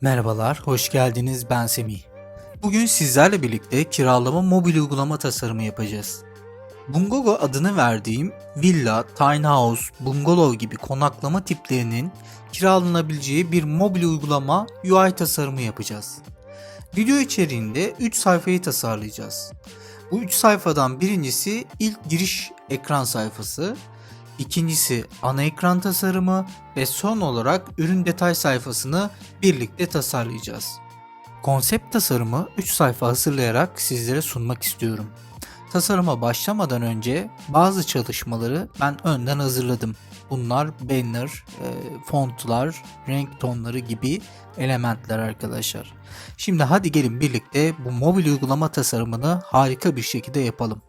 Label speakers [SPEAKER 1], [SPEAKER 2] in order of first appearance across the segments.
[SPEAKER 1] Merhabalar, hoş geldiniz. Ben Semih. Bugün sizlerle birlikte kiralama mobil uygulama tasarımı yapacağız. Bungogo adını verdiğim villa, tiny house, bungalow gibi konaklama tiplerinin kiralanabileceği bir mobil uygulama UI tasarımı yapacağız. Video içeriğinde 3 sayfayı tasarlayacağız. Bu 3 sayfadan birincisi ilk giriş ekran sayfası, ikincisi ana ekran tasarımı ve son olarak ürün detay sayfasını birlikte tasarlayacağız. Konsept tasarımı 3 sayfa hazırlayarak sizlere sunmak istiyorum. Tasarıma başlamadan önce bazı çalışmaları ben önden hazırladım. Bunlar banner, e, fontlar, renk tonları gibi elementler arkadaşlar. Şimdi hadi gelin birlikte bu mobil uygulama tasarımını harika bir şekilde yapalım.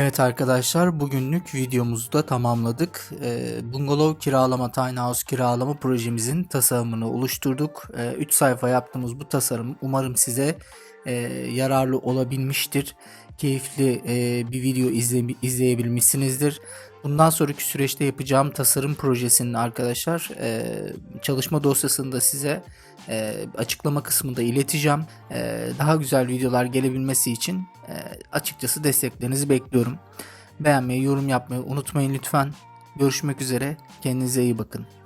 [SPEAKER 1] Evet arkadaşlar bugünlük videomuzu da tamamladık. Ee, Bungalov kiralama, tiny house kiralama projemizin tasarımını oluşturduk. 3 sayfa yaptığımız bu tasarım umarım size e, yararlı olabilmiştir. Keyifli e, bir video izle, izleyebilmişsinizdir. Bundan sonraki süreçte yapacağım tasarım projesinin arkadaşlar e, çalışma dosyasını da size e, açıklama kısmında ileteceğim. E, daha güzel videolar gelebilmesi için e, açıkçası desteklerinizi bekliyorum. Beğenmeyi, yorum yapmayı unutmayın lütfen. Görüşmek üzere. Kendinize iyi bakın.